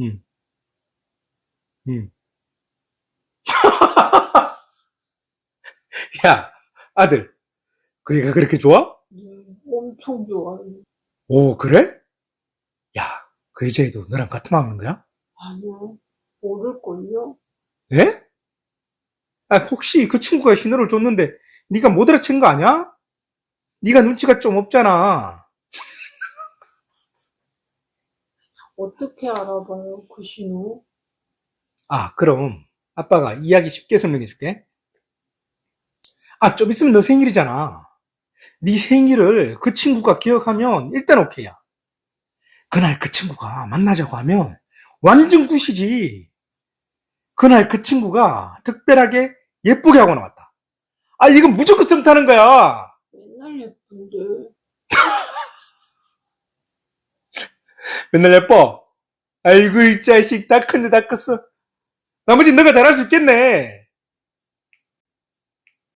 음. 음. 야, 아들. 그 애가 그렇게 좋아? 네, 엄청 좋아요. 오, 그래? 야, 그 여자애도 너랑 같은 마음인 거야? 아니요, 모를걸요? 예? 아, 혹시 그 친구가 신호를 줬는데 네가 못 알아챈 거 아니야? 네가 눈치가 좀 없잖아. 어떻게 알아봐요, 그 신호? 아, 그럼 아빠가 이야기 쉽게 설명해 줄게. 아, 좀 있으면 너 생일이잖아. 네 생일을 그 친구가 기억하면 일단 오케이야. 그날 그 친구가 만나자고 하면 완전 굿이지. 그날 그 친구가 특별하게 예쁘게 하고 나왔다. 아, 이건 무조건 썸 타는 거야. 맨날 예쁜데. 맨날 예뻐. 아이고, 이 자식, 다 컸네, 다 컸어. 나머지 너가 잘할 수 있겠네.